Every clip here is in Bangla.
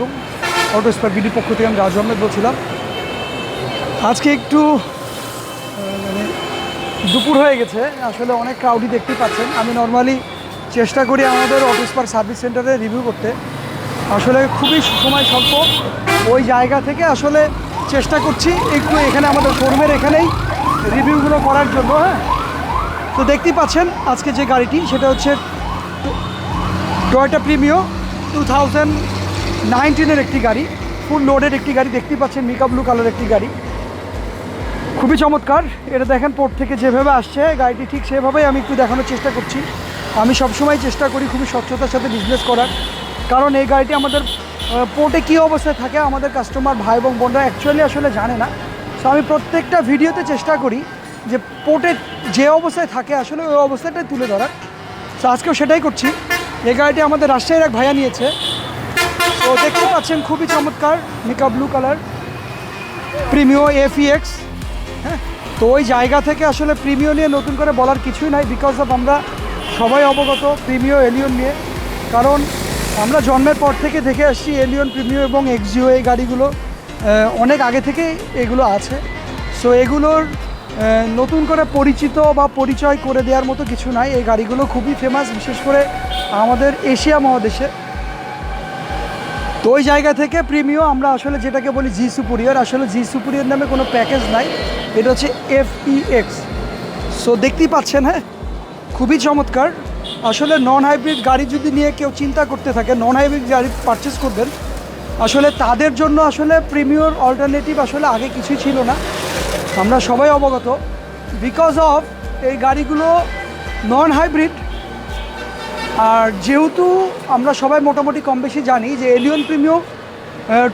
আলাইকুম। অটো স্পার বিডির পক্ষ থেকে আমি রাজু আহমেদ বলছিলাম। আজকে একটু মানে দুপুর হয়ে গেছে, আসলে অনেক ক্রাউডই দেখতে পাচ্ছেন। আমি নর্মালি চেষ্টা করি আমাদের অটো স্পার সার্ভিস সেন্টারে রিভিউ করতে। আসলে খুবই সময় স্বল্প। ওই জায়গা থেকে আসলে চেষ্টা করছি একটু এখানে আমাদের শোরুমের এখানেই রিভিউগুলো করার জন্য হ্যাঁ। তো দেখতেই পাচ্ছেন, আজকে যে গাড়িটি, সেটা হচ্ছে টয়োটা প্রিমিও টু থাউজেন্ড নাইনটিনের একটি গাড়ি ফুল লোডের একটি গাড়ি, দেখতেই পাচ্ছেন মিকা ব্লু কালার একটি গাড়ি। খুবই চমৎকার, এটা দেখেন পোর্ট থেকে যেভাবে আসছে, গাড়িটি ঠিক সেভাবেই আমি একটু দেখানোর চেষ্টা করছি। আমি সবসময় চেষ্টা করি খুবই স্বচ্ছতার সাথে বিজনেস করার, কারণ এই গাড়িটি আমাদের পোর্টে কী অবস্থায় থাকে আমাদের কাস্টমার ভাই এবং বোনরা অ্যাকচুয়ালি আসলে জানে না। সো আমি প্রত্যেকটা ভিডিওতে চেষ্টা করি যে পোর্টে যে অবস্থায় থাকে আসলে ওই অবস্থাটাই তুলে ধরার। সো আজকেও সেটাই করছি। এই গাড়িটি আমাদের রাজশাহীর এক ভাইয়া নিয়েছে। তো দেখতে পাচ্ছেন খুবই চমৎকার mica blue colour Premio F EX হ্যাঁ তো ওই জায়গা থেকে আসলে প্রিমিও নিয়ে নতুন করে বলার কিছুই নাই বিকজ অফ আমরা সবাই অবগত প্রিমিও এলিয়ন নিয়ে। কারণ আমরা জন্মের পর থেকে দেখে আসছি এলিয়ন প্রিমিও এবং এক্সিও এই গাড়িগুলো অনেক আগে থেকে এগুলো আছে। সো এগুলোর নতুন করে পরিচিত বা পরিচয় করে দেওয়ার মতো কিছু নাই। এই গাড়িগুলো খুবই ফেমাস বিশেষ করে আমাদের এশিয়া মহাদেশে। তো ওই জায়গা থেকে প্রিমিও, আমরা আসলে যেটাকে বলি জি সুপুরিয়র আসলে জি সুপুরিয়র নামে কোনো প্যাকেজ নাই। এটা হচ্ছে এফ ই এক্স সো দেখতেই পাচ্ছেন হ্যাঁ? খুবই চমৎকার। আসলে নন হাইব্রিড গাড়ি যদি নিয়ে কেউ চিন্তা করতে থাকে নন হাইব্রিড গাড়ি পারচেস করবেন, আসলে তাদের জন্য আসলে প্রিমিয়র অল্টারনেটিভ আসলে আগে কিছুই ছিল না। আমরা সবাই অবগত। বিকজ অফ এই গাড়িগুলো নন হাইব্রিড আর যেহেতু আমরা সবাই মোটামুটি কম বেশি জানি যে Allion Premio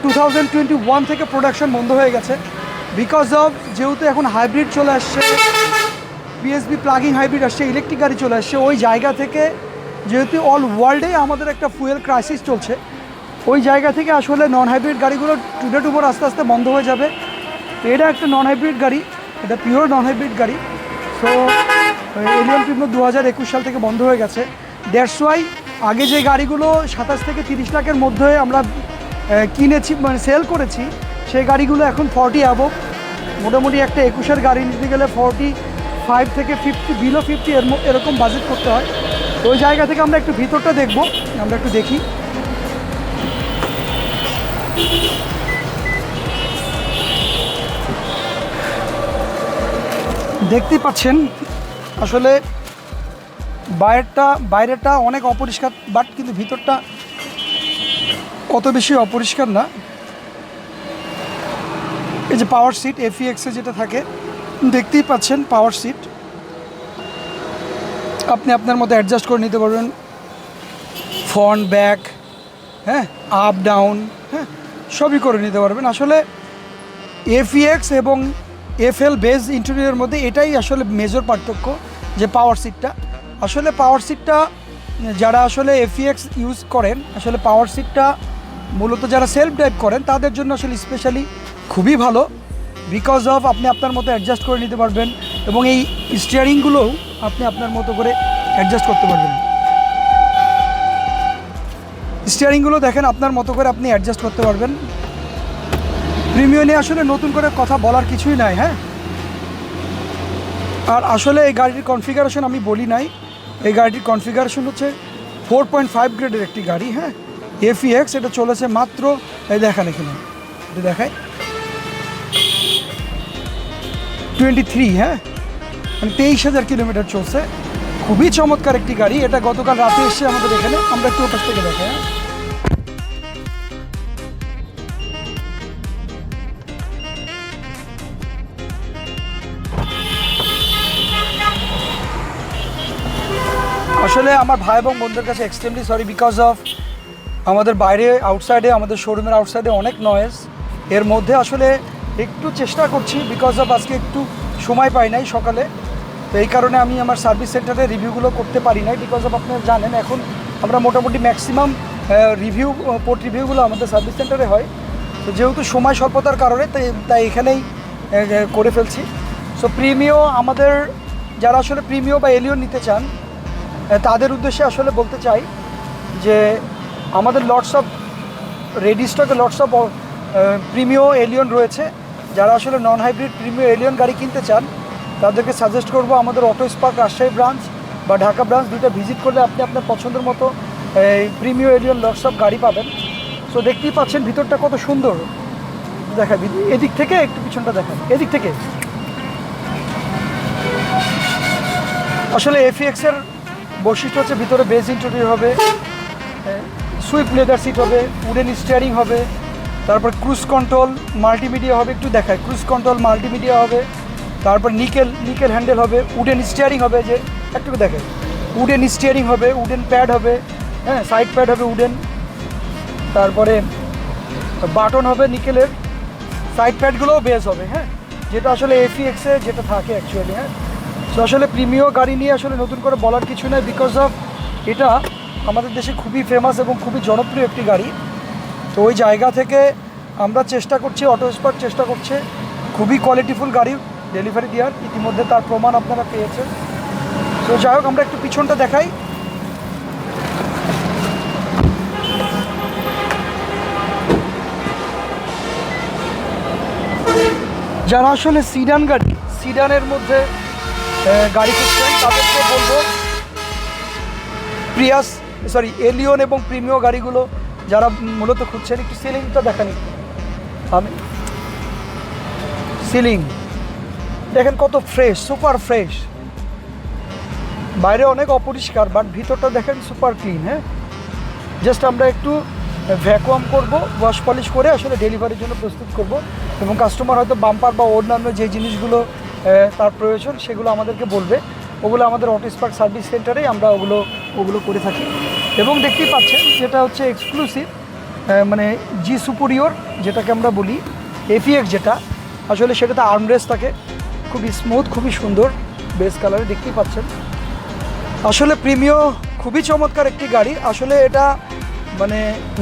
two thousand twenty one থেকে প্রোডাকশন বন্ধ হয়ে গেছে। বিকজ অফ যেহেতু এখন হাইব্রিড চলে আসছে পিএসবি প্লাগিং হাইব্রিড আসছে ইলেকট্রিক গাড়ি চলে আসছে, ওই জায়গা থেকে যেহেতু অল ওয়ার্ল্ডে আমাদের একটা ফুয়েল ক্রাইসিস চলছে, ওই জায়গা থেকে আসলে নন হাইব্রিড গাড়িগুলো টুডে টুপর আস্তে আস্তে বন্ধ হয়ে যাবে। এটা একটা নন হাইব্রিড গাড়ি, এটা পিওর নন হাইব্রিড গাড়ি। সো এলিয়ন প্রিমিও দু হাজার একুশ সাল থেকে বন্ধ হয়ে গেছে। দ্যাটস ওয়াই আগে যে গাড়িগুলো সাতাশ থেকে তিরিশ লাখের মধ্যে আমরা কিনেছি মানে সেল করেছি, সেই গাড়িগুলো এখন ফর্টি অ্যাবভ মোটামুটি একটা একুশের গাড়ি নিতে গেলে ফর্টি ফাইভ থেকে ফিফটি বিলো ফিফটি এর এরকম বাজেট করতে হয়। তো ওই জায়গা থেকে আমরা একটু ভিতরটা দেখব, আমরা একটু দেখি। দেখতেই পাচ্ছেন, আসলে বাইরেরটা বাইরেটা অনেক অপরিষ্কার বাট কিন্তু ভিতরটা অত বেশি অপরিষ্কার না। এই যে পাওয়ার সিট এফিএক্সে যেটা থাকে, দেখতেই পাচ্ছেন পাওয়ার সিট আপনি আপনার মতো অ্যাডজাস্ট করে নিতে পারবেন। ফ্রন্ট ব্যাক হ্যাঁ আপ ডাউন হ্যাঁ সবই করে নিতে পারবেন। আসলে এফিএক্স এবং এফএল বেজ ইন্টেরিয়রের মধ্যে এটাই আসলে মেজর পার্থক্য, যে পাওয়ার সিটটা আসলে পাওয়ার সিটটা যারা আসলে এফিএক্স ইউজ করেন, আসলে পাওয়ার সিটটা মূলত যারা সেলফ ড্রাইভ করেন, তাদের জন্য আসলে স্পেশালি খুবই ভালো বিকজ অফ আপনি আপনার মতো অ্যাডজাস্ট করে নিতে পারবেন এবং এই স্টিয়ারিংগুলোও আপনি আপনার মতো করে অ্যাডজাস্ট করতে পারবেন। স্টিয়ারিংগুলো দেখেন আপনার মতো করে আপনি অ্যাডজাস্ট করতে পারবেন। প্রিমিয়াম আসলে নতুন করে কথা বলার কিছুই নাই হ্যাঁ? আর আসলে এই গাড়ির কনফিগারেশন আমি বলি নাই। এই গাড়িটির কনফিগারেশন হচ্ছে ফোর পয়েন্ট ফাইভ গ্রেডের একটি গাড়ি হ্যাঁ? এফি এক্স এটা চলেছে মাত্র, এই দেখান এখানে, এটা দেখায় টোয়েন্টি থ্রি হ্যাঁ? মানে তেইশ হাজার কিলোমিটার চলছে। খুবই চমৎকার একটি গাড়ি, এটা গতকাল রাতে এসে আমাদের এখানে, আমরা একটু ওপাশ থেকে দেখাই হ্যাঁ? আসলে আমার ভাই এবং বন্ধুদের কাছে এক্সট্রিমলি সরি বিকজ অফ আমাদের বাইরে আউটসাইডে আমাদের শোরুমের আউটসাইডে অনেক নয়েজ এর মধ্যে আসলে একটু চেষ্টা করছি বিকজ অফ আজকে একটু সময় পাই নাই সকালে। তো এই কারণে আমি আমার সার্ভিস সেন্টারে রিভিউগুলো করতে পারি নাই বিকজ অফ আপনারা জানেন, এখন আমরা মোটামুটি ম্যাক্সিমাম রিভিউ পোর্ট রিভিউগুলো আমাদের সার্ভিস সেন্টারে হয়। তো যেহেতু সময় স্বল্পতার কারণে তাই তাই এখানেই করে ফেলছি। সো প্রিমিও আমাদের, যারা আসলে প্রিমিও বা এলিও নিতে চান তাদের উদ্দেশ্যে আসলে বলতে চাই যে আমাদের লটস অফ রেডি স্টকে লটস অফ প্রিমিও এলিয়ন রয়েছে। যারা আসলে নন হাইব্রিড প্রিমিও এলিয়ন গাড়ি কিনতে চান, তাদেরকে সাজেস্ট করব আমাদের অটো স্পার্ক রাজশাহী ব্রাঞ্চ বা ঢাকা ব্রাঞ্চ দুটো ভিজিট করলে আপনি আপনার পছন্দের মতো, এই প্রিমিও এলিয়ন লটস অফ গাড়ি পাবেন। সো দেখতেই পাচ্ছেন ভিতরটা কত সুন্দর। দেখা এদিক থেকে একটু পিছনটা দেখান। এদিক থেকে। আসলে এফিএক্স এর বৈশিষ্ট্য হচ্ছে ভিতরে বেজ ইন্টেরিয়র হবে সুইপ লেদার সিট হবে উডেন স্টিয়ারিং হবে, তারপর ক্রুজ কন্ট্রোল মাল্টিমিডিয়া হবে, একটু দেখায় ক্রুজ কন্ট্রোল মাল্টিমিডিয়া হবে, তারপর নিকেল নিকেল হ্যান্ডেল হবে উডেন স্টিয়ারিং হবে, যে একটু দেখেন উডেন স্টিয়ারিং হবে উডেন প্যাড হবে হ্যাঁ সাইড প্যাড হবে উডেন তারপরে বাটন হবে নিকেলের সাইড প্যাডগুলোও বেস হবে হ্যাঁ যেটা আসলে এফিএক্সে যেটা থাকে অ্যাকচুয়ালি হ্যাঁ তো আসলে প্রিমিয় গাড়ি নিয়ে আসলে নতুন করে বলার কিছু নেই বিকজ অফ এটা আমাদের দেশে খুবই ফেমাস এবং খুবই জনপ্রিয় একটি গাড়ি। তো ওই জায়গা থেকে আমরা চেষ্টা করছি অটো স্পার্ট চেষ্টা করছে, খুবই কোয়ালিটিফুল গাড়ি ডেলিভারি দেওয়ার। ইতিমধ্যে তার প্রমাণ আপনারা পেয়েছেন। তো যাই হোক, আমরা একটু পিছনটা দেখাই। যারা আসলে সিডান গাড়ি সিডানের মধ্যে গাড়ি খুঁজছেন, তাদেরকে বলব, প্রিয়াস সরি এলিয়ন এবং প্রিমিয় গাড়িগুলো যারা মূলত খুঁজছেন, একটু সিলিংটা দেখান আমি সিলিং। দেখেন কত ফ্রেশ সুপার ফ্রেশ বাইরে অনেক অপরিষ্কার বাট ভিতরটা দেখেন সুপার ক্লিন হ্যাঁ? জাস্ট আমরা একটু ভ্যাকুয়াম করব ওয়াশ পলিশ করে আসলে ডেলিভারির জন্য প্রস্তুত করব এবং কাস্টমার হয়তো বাম্পার বা অন্যান্য যে জিনিসগুলো তার প্রয়োজন, সেগুলো আমাদেরকে বলবে। ওগুলো আমাদের অটো স্পার্ক সার্ভিস সেন্টারেই আমরা ওগুলো ওগুলো করে থাকি। এবং দেখতেই পাচ্ছেন, যেটা হচ্ছে এক্সক্লুসিভ মানে জি সুপেরিয়র যেটাকে আমরা বলি এপিএক্স যেটা, আসলে সেটাতে আর্মরেস থাকে। খুবই স্মুথ খুবই সুন্দর বেস কালারে দেখতেই পাচ্ছেন। আসলে প্রিমিয় খুবই চমৎকার একটি গাড়ি। আসলে এটা মানে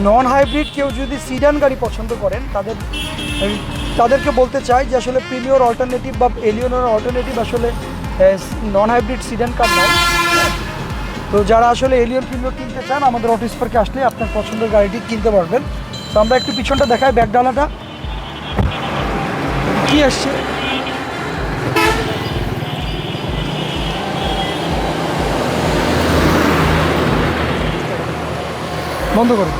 নন হাইব্রিড কেউ যদি সিডান গাড়ি পছন্দ করেন, তাদের তাদেরকে বলতে চাই যে আসলে প্রিমিয়র অল্টারনেটিভ বা এলিয়নের অল্টারনেটিভ আসলে নন হাইব্রিড সিডান কার নয়। তো যারা আসলে এলিয়ন প্রিমিয়র কিনতে চান, আমাদের অটো স্পার্কে আসলে আপনার পছন্দের গাড়িটি কিনতে পারবেন। তো আমরা একটু পিছনটা দেখাই ব্যাকডালাটা কি আসছে? বন্ধ করুন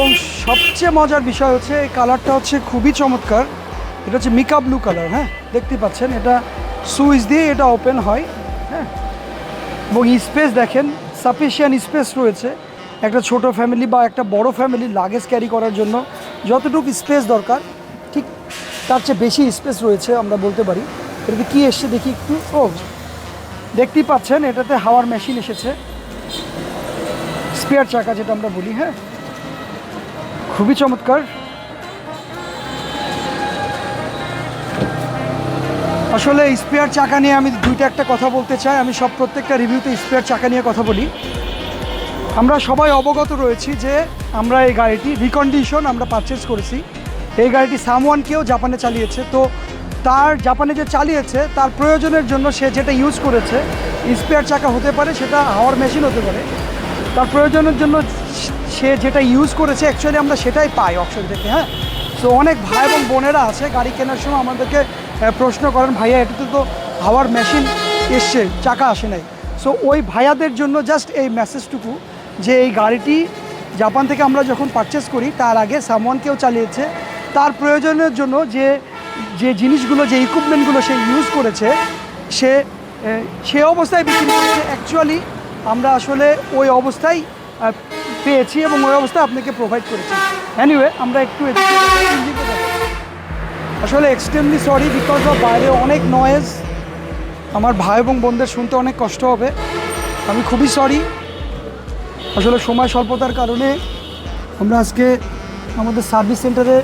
এবং সবচেয়ে মজার বিষয় হচ্ছে, এই কালারটা হচ্ছে খুবই চমৎকার। এটা হচ্ছে মিকা ব্লু কালার হ্যাঁ? দেখতে পাচ্ছেন, এটা সুইচ দিয়ে এটা ওপেন হয় হ্যাঁ? এবং স্পেস দেখেন, সাফিসিয়ান্ট স্পেস রয়েছে। একটা ছোট ফ্যামিলি বা একটা বড় ফ্যামিলি লাগেজ ক্যারি করার জন্য যতটুকু স্পেস দরকার, ঠিক তার চেয়ে বেশি স্পেস রয়েছে আমরা বলতে পারি। এটাতে কী এসছে দেখি একটু। ও, দেখতেই পাচ্ছেন, এটাতে হাওয়ার মেশিন এসেছে। স্পেয়ার চাকা যেটা আমরা বলি হ্যাঁ? খুবই চমৎকার। আসলে স্পেয়ার চাকা নিয়ে আমি দুইটা একটা কথা বলতে চাই। আমি সব প্রত্যেকটা রিভিউতে স্পেয়ার চাকা নিয়ে কথা বলি। আমরা সবাই অবগত রয়েছি যে আমরা এই গাড়িটি রিকন্ডিশন আমরা পারচেস করেছি। এই গাড়িটি সামওয়ানকেও জাপানে চালিয়েছে। তো তার জাপানে যে চালিয়েছে, তার প্রয়োজনের জন্য সে যেটা ইউজ করেছে, স্পেয়ার চাকা হতে পারে, সেটা হাওয়ার মেশিন হতে পারে। তার প্রয়োজনের জন্য সে যেটা ইউজ করেছে অ্যাকচুয়ালি আমরা সেটাই পাই অপশন থেকে হ্যাঁ? সো অনেক ভাই এবং বোনেরা আছে, গাড়ি কেনার সময় আমাদেরকে প্রশ্ন করেন, ভাইয়া, এটাতে তো হাওয়ার মেশিন এসছে, চাকা আসে নাই। সো ওই ভাইয়াদের জন্য জাস্ট এই মেসেজটুকু যে এই গাড়িটি জাপান থেকে আমরা যখন পারচেস করি, তার আগে সামওয়ান কেউ চালিয়েছে। তার প্রয়োজনের জন্য যে যে জিনিসগুলো, যে ইকুইপমেন্টগুলো সে ইউজ করেছে, সে সে অবস্থায় বিক্রি করেছে। অ্যাকচুয়ালি আমরা আসলে ওই অবস্থায় পেয়েছি এবং ওই অবস্থায় আপনাকে প্রোভাইড করেছি। অ্যানিওয়ে আমরা একটু। আসলে এক্সট্রিমলি সরি বিকজ অফ বাইরে অনেক নয়েজ আমার ভাই এবং বোনদের শুনতে অনেক কষ্ট হবে। আমি খুবই সরি আসলে সময় স্বল্পতার কারণে আমরা আজকে আমাদের সার্ভিস সেন্টারে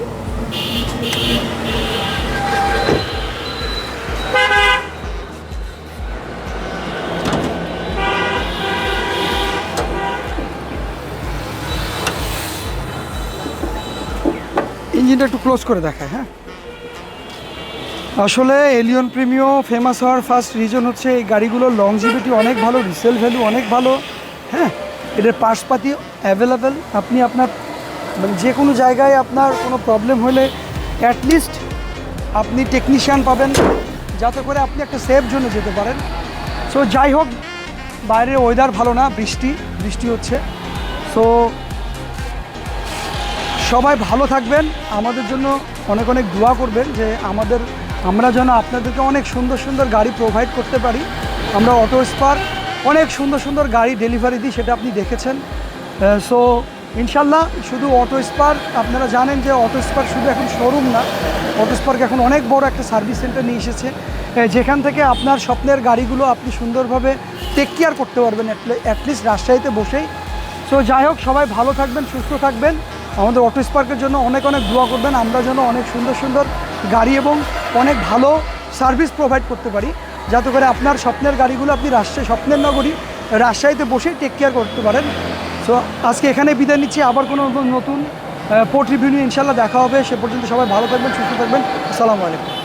ইঞ্জিনটা একটু ক্লোজ করে দেখায় হ্যাঁ? আসলে এলিয়ন প্রিমিও ফেমাস হওয়ার ফার্স্ট রিজন হচ্ছে এই গাড়িগুলোর লংজিভিটি অনেক ভালো রিসেল ভ্যালু অনেক ভালো হ্যাঁ? এটার পার্সপাতি অ্যাভেলেবেল আপনি আপনার মানে যে কোনো জায়গায় আপনার কোনো প্রবলেম হলে অ্যাটলিস্ট আপনি টেকনিশিয়ান পাবেন, যাতে করে আপনি একটা সেফ জন্য যেতে পারেন। সো যাই হোক, বাইরের ওয়েদার ভালো না, বৃষ্টি বৃষ্টি হচ্ছে। সো সবাই ভালো থাকবেন। আমাদের জন্য অনেক অনেক দোয়া করবেন যে আমাদের, আমরা যেন আপনাদেরকে অনেক সুন্দর সুন্দর গাড়ি প্রোভাইড করতে পারি। আমরা অটো স্পার অনেক সুন্দর সুন্দর গাড়ি ডেলিভারি দিই, সেটা আপনি দেখেছেন। সো ইনশাল্লাহ শুধু অটো স্পার আপনারা জানেন যে অটো স্পার শুধু এখন শোরুম না অটো স্পার্ক এখন অনেক বড় একটা সার্ভিস সেন্টার নিয়ে এসেছে। যেখান থেকে আপনার স্বপ্নের গাড়িগুলো আপনি সুন্দরভাবে টেক কেয়ার করতে পারবেন অ্যাটলিস্ট রাজশাহীতে বসেই। সো যাই হোক, সবাই ভালো থাকবেন, সুস্থ থাকবেন। আমাদের অটো স্পার্কের জন্য অনেক অনেক দোয়া করবেন। আমরা যেন অনেক সুন্দর সুন্দর গাড়ি এবং অনেক ভালো সার্ভিস প্রোভাইড করতে পারি। যাতে করে আপনার স্বপ্নের গাড়িগুলো আপনি রাজশাহী, স্বপ্নের নগরী, রাজশাহীতে বসেই টেক কেয়ার করতে পারেন। সো আজকে এখানে বিদায় নিচ্ছি। আবার কোনো নতুন পোর্ট রিভিউ নিয়ে ইনশাল্লাহ দেখা হবে। সে পর্যন্ত সবাই ভালো থাকবেন, সুস্থ থাকবেন। আসসালামু আলাইকুম।